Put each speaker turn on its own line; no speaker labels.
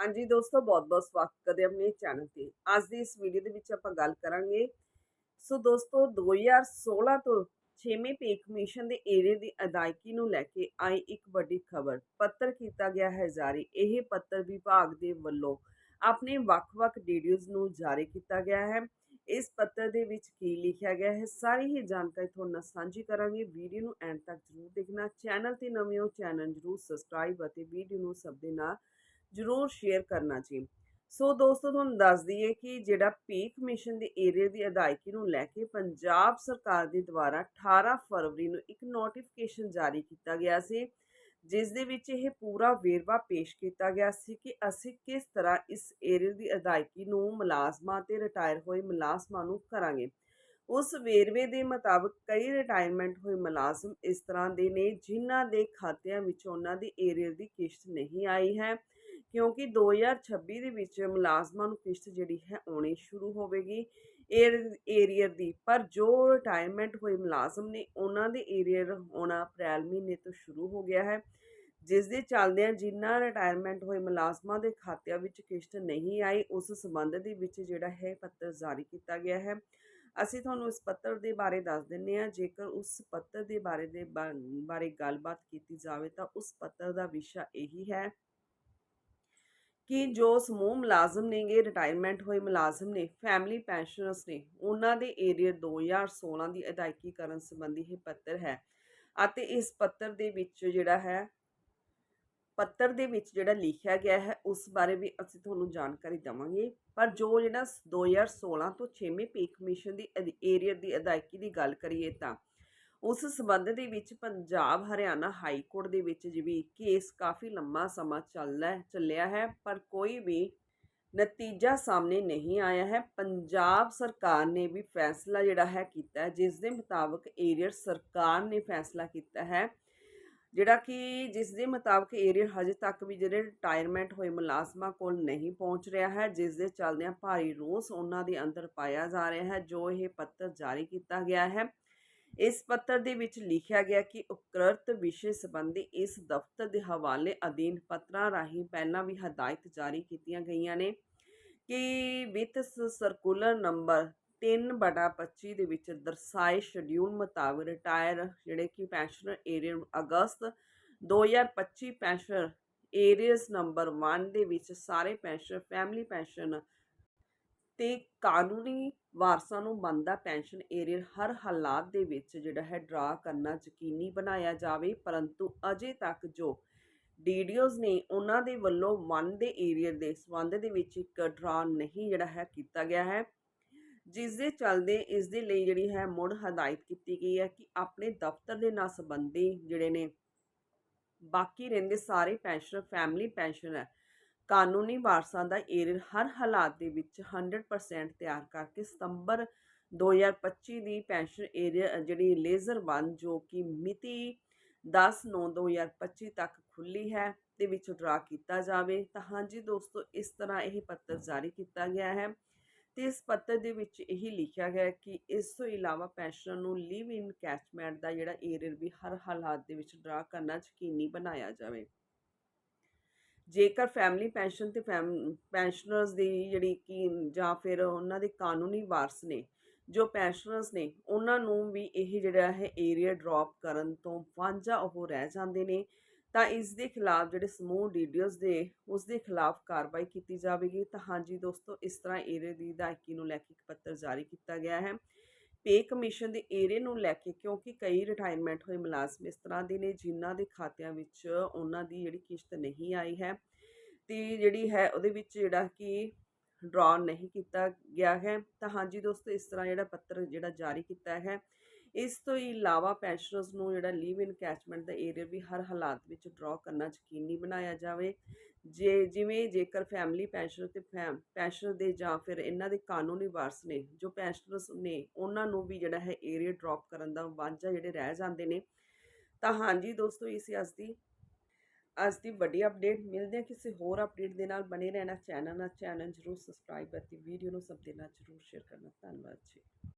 ਹਾਂਜੀ ਦੋਸਤੋ, ਬਹੁਤ-ਬਹੁਤ ਸਵਾਗਤ ਕਰਦੇ ਆਪਣੇ ਚੈਨਲ ਤੇ। ਅੱਜ ਦੀ ਇਸ ਵੀਡੀਓ ਦੇ ਵਿੱਚ ਆਪਾਂ ਗੱਲ ਕਰਾਂਗੇ। ਸੋ ਦੋਸਤੋ 2016 ਤੋਂ 6ਵੇਂ ਪੇ ਕਮਿਸ਼ਨ ਦੇ ਏਰੀਏ ਦੀ ਅਦਾਇਗੀ ਨੂੰ ਲੈ ਕੇ ਆਈ ਇੱਕ ਵੱਡੀ ਖਬਰ। ਪੱਤਰ ਕੀਤਾ ਗਿਆ ਹੈ ਜਾਰੀ। ਇਹ ਪੱਤਰ ਵਿਭਾਗ ਦੇ ਵੱਲੋਂ ਆਪਣੇ ਵੱਖ-ਵੱਖ ਡੀਡੀਓਜ਼ ਨੂੰ ਜਾਰੀ ਕੀਤਾ ਗਿਆ ਹੈ। ਇਸ ਪੱਤਰ ਦੇ ਵਿੱਚ ਕੀ ਲਿਖਿਆ ਗਿਆ ਹੈ, ਸਾਰੀ ਹੀ ਜਾਣਕਾਰੀ ਤੁਹਾਡੇ ਨਾਲ ਸਾਂਝੀ ਕਰਾਂਗੇ। ਵੀਡੀਓ ਨੂੰ ਐਂਡ ਤੱਕ ਜ਼ਰੂਰ ਦੇਖਣਾ। ਚੈਨਲ ਤੇ ਨਵੇਂ ਹੋ ਚੈਨਲ ਜ਼ਰੂਰ ਸਬਸਕ੍ਰਾਈਬ ਅਤੇ ਵੀਡੀਓ ਨੂੰ ਸਭ ਦੇ ਨਾਲ ਜ਼ਰੂਰ ਸ਼ੇਅਰ ਕਰਨਾ ਜੀ। ਸੋ ਦੋਸਤੋ, ਤੁਹਾਨੂੰ ਦੱਸ ਦਈਏ ਕਿ ਜਿਹੜਾ ਪੇ ਕਮਿਸ਼ਨ ਦੇ ਏਰੀਆ ਦੀ ਅਦਾਇਗੀ ਨੂੰ ਲੈ ਕੇ ਪੰਜਾਬ ਸਰਕਾਰ ਦੇ ਦੁਆਰਾ 18 ਫਰਵਰੀ ਨੂੰ ਇੱਕ ਨੋਟੀਫਿਕੇਸ਼ਨ ਜਾਰੀ ਕੀਤਾ ਗਿਆ ਸੀ, ਜਿਸ ਦੇ ਵਿੱਚ ਇਹ ਪੂਰਾ ਵੇਰਵਾ ਪੇਸ਼ ਕੀਤਾ ਗਿਆ ਸੀ ਕਿ ਅਸੀਂ ਕਿਸ ਤਰ੍ਹਾਂ ਇਸ ਏਰੀਆ ਦੀ ਅਦਾਇਗੀ ਨੂੰ ਮੁਲਾਜ਼ਮਾਂ ਤੇ ਰਿਟਾਇਰ ਹੋਏ ਮੁਲਾਜ਼ਮਾਂ ਨੂੰ ਕਰਾਂਗੇ। ਉਸ ਵੇਰਵੇ ਦੇ ਮੁਤਾਬਕ ਕਈ ਰਿਟਾਇਰਮੈਂਟ ਹੋਏ ਮੁਲਾਜ਼ਮ ਇਸ ਤਰ੍ਹਾਂ ਦੇ ਨੇ ਜਿਨ੍ਹਾਂ ਦੇ ਖਾਤਿਆਂ ਵਿੱਚ ਉਹਨਾਂ ਦੀ ਏਰੀਅਰ ਦੀ ਕਿਸ਼ਤ ਨਹੀਂ ਆਈ ਹੈ। ਕਿਉਂਕਿ 2026 ਦੇ ਵਿੱਚ ਮੁਲਾਜ਼ਮਾਂ ਨੂੰ ਕਿਸ਼ਤ ਜਿਹੜੀ ਹੈ ਆਉਣੀ ਸ਼ੁਰੂ ਹੋਵੇਗੀ। ਏਅਰ ਏਰੀਅਰ ਦੀ, ਪਰ ਜੋ ਰਿਟਾਇਰਮੈਂਟ ਹੋਏ ਮੁਲਾਜ਼ਮ ਨੇ, ਉਹਨਾਂ ਦੇ ਏਰੀਅਰ ਆਉਣਾ ਅਪ੍ਰੈਲ ਮਹੀਨੇ ਤੋਂ ਸ਼ੁਰੂ ਹੋ ਗਿਆ ਹੈ। ਜਿਸ ਦੇ ਚੱਲਦਿਆਂ ਜਿਨ੍ਹਾਂ ਰਿਟਾਇਰਮੈਂਟ ਹੋਏ ਮੁਲਾਜ਼ਮਾਂ ਦੇ ਖਾਤਿਆਂ ਵਿੱਚ ਕਿਸ਼ਤ ਨਹੀਂ ਆਈ, ਉਸ ਸਬੰਧ ਦੇ ਵਿੱਚ ਜਿਹੜਾ ਹੈ ਪੱਤਰ ਜਾਰੀ ਕੀਤਾ ਗਿਆ ਹੈ। ਅਸੀਂ ਤੁਹਾਨੂੰ ਇਸ ਪੱਤਰ ਦੇ ਬਾਰੇ ਦੱਸ ਦਿੰਨੇ ਆ ਜੇਕਰ ਉਸ ਪੱਤਰ ਦੇ ਬਾਰੇ ਦੇ ਬਾ- ਬਾਰੇ ਗੱਲਬਾਤ ਕੀਤੀ ਜਾਵੇ ਤਾਂ ਉਸ ਪੱਤਰ ਦਾ ਵਿਸ਼ਾ ਇਹੀ ਹੈ ਕਿ ਜੋ ਸਮੂਹ ਮੁਲਾਜ਼ਮ ਨੇਗੇ ਰਿਟਾਇਰਮੈਂਟ ਹੋਏ ਮੁਲਾਜ਼ਮ ਨੇ ਫੈਮਿਲੀ ਪੈਨਸ਼ਨਰਸ ਨੇ, ਉਹਨਾਂ ਦੇ ਏਰੀਆ 2016 ਦੀ ਅਦਾਇਗੀ ਕਰਨ ਸੰਬੰਧੀ ਇਹ ਪੱਤਰ ਹੈ ਅਤੇ ਇਸ ਪੱਤਰ ਦੇ ਵਿੱਚ ਜਿਹੜਾ ਹੈ, ਪੱਤਰ ਦੇ ਵਿੱਚ ਜਿਹੜਾ ਲਿਖਿਆ ਗਿਆ ਹੈ, ਉਸ ਬਾਰੇ ਵੀ ਅਸੀਂ ਤੁਹਾਨੂੰ ਜਾਣਕਾਰੀ ਦਵਾਂਗੇ। ਪਰ ਜੋ ਜਿਹੜਾ 2016 ਤੋਂ 6ਵੇਂ ਪੇ ਕਮਿਸ਼ਨ ਦੀ ਏਰੀਅਰ ਦੀ ਅਦਾਇਗੀ ਦੀ ਗੱਲ ਕਰੀਏ ਤਾਂ ਉਸ ਸਬੰਧ ਦੇ ਵਿੱਚ ਪੰਜਾਬ, ਹਰਿਆਣਾ ਹਾਈ ਕੋਰਟ ਦੇ ਵਿੱਚ ਵੀ ਕੇਸ ਕਾਫੀ ਲੰਮਾ ਸਮਾਂ ਚੱਲਦਾ ਚੱਲਿਆ ਹੈ, ਪਰ ਕੋਈ ਵੀ ਨਤੀਜਾ ਸਾਹਮਣੇ ਨਹੀਂ ਆਇਆ ਹੈ। ਪੰਜਾਬ ਸਰਕਾਰ ਨੇ ਵੀ ਫੈਸਲਾ ਜਿਹੜਾ ਹੈ ਕੀਤਾ ਜਿਸ ਦੇ ਮੁਤਾਬਕ ਏਰੀਅਰ ਸਰਕਾਰ ਨੇ ਫੈਸਲਾ ਕੀਤਾ ਹੈ, ਜਿਹੜਾ ਕਿ ਜਿਸ ਦੇ ਮੁਤਾਬਕ ਏਰੀਅਰ ਹਜੇ ਤੱਕ ਵੀ ਜਿਹੜੇ ਰਿਟਾਇਰਮੈਂਟ ਹੋਏ ਮੁਲਾਜ਼ਮਾਂ ਕੋਲ ਨਹੀਂ ਪਹੁੰਚ ਰਿਹਾ ਹੈ, ਜਿਸ ਦੇ ਚੱਲਦਿਆਂ ਭਾਰੀ ਰੋਸ ਉਹਨਾਂ ਦੇ ਅੰਦਰ ਪਾਇਆ ਜਾ ਰਿਹਾ ਹੈ, ਜੋ ਇਹ ਪੱਤਰ ਜਾਰੀ ਕੀਤਾ ਗਿਆ ਹੈ। ਇਸ ਪੱਤਰ ਦੇ ਵਿੱਚ ਲਿਖਿਆ ਗਿਆ ਕਿ ਉਪਰੋਕਤ ਵਿਸ਼ੇ ਸੰਬੰਧੀ ਇਸ ਦਫ਼ਤਰ ਦੇ ਹਵਾਲੇ ਅਧੀਨ ਪੱਤਰਾਂ ਰਾਹੀਂ ਪਹਿਲਾਂ ਵੀ ਹਦਾਇਤ ਜਾਰੀ ਕੀਤੀਆਂ ਗਈਆਂ ਨੇ ਕਿ ਵਿੱਤ ਸਰਕੂਲਰ ਨੰਬਰ 3/25 ਦੇ ਵਿੱਚ ਦਰਸਾਏ ਸ਼ਡਿਊਲ ਮੁਤਾਬਕ ਰਿਟਾਇਰ ਜਿਹੜੇ ਕਿ ਪੈਨਸ਼ਨਰ ਏਰੀਆ ਅਗਸਤ 2025 ਪੈਨਸ਼ਨਰ ਏਰੀਅਸ ਨੰਬਰ 1 ਦੇ ਵਿੱਚ ਸਾਰੇ ਪੈਨਸ਼ਨ ਫੈਮਿਲੀ ਪੈਨਸ਼ਨ ਤੇ ਕਾਨੂੰਨੀ ਵਾਰਸਾਂ ਨੂੰ ਬਣਦਾ ਪੈਨਸ਼ਨ ਏਰੀਅਰ ਹਰ ਹਾਲਾਤ ਦੇ ਵਿੱਚ ਜਿਹੜਾ ਹੈ ਡਰਾ ਕਰਨਾ ਯਕੀਨੀ ਬਣਾਇਆ ਜਾਵੇ, ਪਰੰਤੂ ਅਜੇ ਤੱਕ ਜੋ ਡੀਡੀਓਜ਼ ਨੇ ਉਹਨਾਂ ਦੇ ਵੱਲੋਂ ਵਨ ਦੇ ਏਰੀਅਰ ਦੇ ਸੰਬੰਧ ਦੇ ਵਿੱਚ ਇੱਕ ਡਰਾ ਨਹੀਂ ਜਿਹੜਾ ਹੈ ਕੀਤਾ ਗਿਆ ਹੈ, ਜਿਸ ਦੇ ਚੱਲਦੇ ਇਸ ਦੇ ਲਈ ਜਿਹੜੀ ਹੈ ਮੁੜ ਹਦਾਇਤ ਕੀਤੀ ਗਈ ਹੈ ਕਿ ਆਪਣੇ ਦਫ਼ਤਰ ਦੇ ਨਾਲ ਸੰਬੰਧੀ ਜਿਹੜੇ ਨੇ ਬਾਕੀ ਰਹਿੰਦੇ ਸਾਰੇ ਪੈਨਸ਼ਨਰ ਫੈਮਿਲੀ ਪੈਨਸ਼ਨਰ ਕਾਨੂੰਨੀ ਵਾਰਸਾਂ ਦਾ ਏਰੀਅਰ ਹਰ ਹਾਲਾਤ ਦੇ ਵਿੱਚ 100% ਤਿਆਰ ਕਰਕੇ ਸਤੰਬਰ 2025 ਦੀ ਪੈਨਸ਼ਨ ਏਰੀਅਰ ਜਿਹੜੀ ਲੇਜ਼ਰ 1 ਜੋ ਕਿ ਮਿਤੀ 10/9/2025 ਤੱਕ ਖੁੱਲੀ ਹੈ, ਦੇ ਵਿੱਚ ਡਰਾ ਕੀਤਾ ਜਾਵੇ, ਤਾਂ ਹਾਂਜੀ ਦੋਸਤੋ, ਇਸ ਤਰ੍ਹਾਂ ਇਹ ਪੱਤਰ ਜਾਰੀ ਕੀਤਾ ਗਿਆ ਹੈ। ਤੇ ਇਸ ਪੱਤਰ ਦੇ ਵਿੱਚ ਇਹ ਲਿਖਿਆ ਗਿਆ ਕਿ ਇਸ ਤੋਂ ਇਲਾਵਾ ਪੈਨਸ਼ਨਰ ਨੂੰ ਲਿਵ ਇਨ ਕੈਚਮੈਂਟ ਦਾ ਜਿਹੜਾ ਏਰੀਅਰ ਵੀ ਹਰ ਹਾਲਾਤ ਦੇ ਵਿੱਚ ਡਰਾ ਕਰਨਾ ਯਕੀਨੀ ਬਣਾਇਆ ਜਾਵੇ। ਜੇਕਰ ਫੈਮਿਲੀ ਪੈਨਸ਼ਨ ਤੇ ਪੈਨਸ਼ਨਰਸ ਦੀ ਜਿਹੜੀ ਕਿ, ਜਾਂ ਫਿਰ ਉਹਨਾਂ ਦੇ ਕਾਨੂੰਨੀ ਵਾਰਸ ਨੇ, ਜੋ ਪੈਨਸ਼ਨਰਸ ਨੇ, ਉਹਨਾਂ ਨੂੰ ਵੀ ਇਹ ਜਿਹੜਾ ਹੈ ਏਰੀਆ ਡ੍ਰੌਪ ਕਰਨ ਤੋਂ ਵਾਂਝਾ ਉਹ ਰਹਿ ਜਾਂਦੇ ਨੇ, ਤਾਂ ਇਸ ਦੇ ਖਿਲਾਫ ਜਿਹੜੇ ਸਮੂਹ ਡੀਡੀਓਜ਼ ਦੇ, ਉਸ ਦੇ ਖਿਲਾਫ ਕਾਰਵਾਈ ਕੀਤੀ ਜਾਵੇਗੀ। ਤਾਂ ਹਾਂਜੀ ਦੋਸਤੋ, ਇਸ ਤਰ੍ਹਾਂ ਏਰੀਆ ਦੀ ਦਾਇਕੀ ਨੂੰ ਲੈ ਕੇ ਇੱਕ ਪੱਤਰ ਜਾਰੀ ਕੀਤਾ ਗਿਆ ਹੈ। ਪੇ ਕਮਿਸ਼ਨ ਦੇ ਏਰੇ ਨੂੰ ਲੈ ਕੇ, ਕਿਉਂਕਿ ਕਈ ਰਿਟਾਇਰਮੈਂਟ ਹੋਏ ਮੁਲਾਜ਼ਮ ਇਸ ਤਰ੍ਹਾਂ ਦੇ ਨੇ, ਜਿਨ੍ਹਾਂ ਦੇ ਖਾਤਿਆਂ ਵਿੱਚ ਉਹਨਾਂ ਦੀ ਜਿਹੜੀ ਕਿਸ਼ਤ ਨਹੀਂ ਆਈ ਹੈ ਤੇ ਜਿਹੜੀ ਹੈ ਉਹਦੇ ਵਿੱਚ ਜਿਹੜਾ ਕਿ ਡਰਾ ਨਹੀਂ ਕੀਤਾ ਗਿਆ ਹੈ। ਤਾਂ ਹਾਂਜੀ ਦੋਸਤੋ, ਇਸ ਤਰ੍ਹਾਂ ਜਿਹੜਾ ਪੱਤਰ ਜਿਹੜਾ ਜਾਰੀ ਕੀਤਾ ਹੈ, ਇਸ ਤੋਂ ਇਲਾਵਾ ਪੈਨਸ਼ਨਰਸ ਨੂੰ ਜਿਹੜਾ ਲੀਵ ਇਨ ਕੈਚਮੈਂਟ ਦਾ ਏਰੀਆ ਵੀ ਹਰ ਹਾਲਾਤ ਵਿੱਚ ਡਰਾ ਕਰਨਾ ਯਕੀਨੀ ਬਣਾਇਆ ਜਾਵੇ। ਜੇ ਜਿਵੇਂ ਜੇਕਰ ਫੈਮਿਲੀ ਪੈਨਸ਼ਨ ਤੇ ਪੈਨਸ਼ਨਰ ਦੇ ਜਾਂ ਫਿਰ ਇਹਨਾਂ ਦੇ ਕਾਨੂੰਨੀ ਵਾਰਸ ਨੇ, ਜੋ ਪੈਨਸ਼ਨਰਸ ਨੇ, ਉਹਨਾਂ ਨੂੰ ਵੀ ਜਿਹੜਾ ਹੈ ਏਰੀਆ ਡ੍ਰੌਪ ਕਰਨ ਦਾ ਵਾਂਝਾ ਜਿਹੜੇ ਰਹਿ ਜਾਂਦੇ ਨੇ। ਤਾਂ ਹਾਂਜੀ ਦੋਸਤੋ, ਇਸ ਅੱਜ ਦੀ ਅੱਜ ਦੀ ਵੱਡੀ ਅਪਡੇਟ ਮਿਲਦੇ ਹਾਂ ਕਿਸੇ ਹੋਰ ਅਪਡੇਟ ਦੇ ਨਾਲ। ਬਣੇ ਰਹਿਣਾ, ਚੈਨਲ ਨਾਲ। ਚੈਨਲ ਜਰੂਰ ਸਬਸਕ੍ਰਾਈਬ ਅਤੇ ਵੀਡੀਓ ਨੂੰ ਸਭ ਦੇ ਨਾਲ ਜਰੂਰ ਸ਼ੇਅਰ ਕਰਨਾ। ਧੰਨਵਾਦ ਜੀ।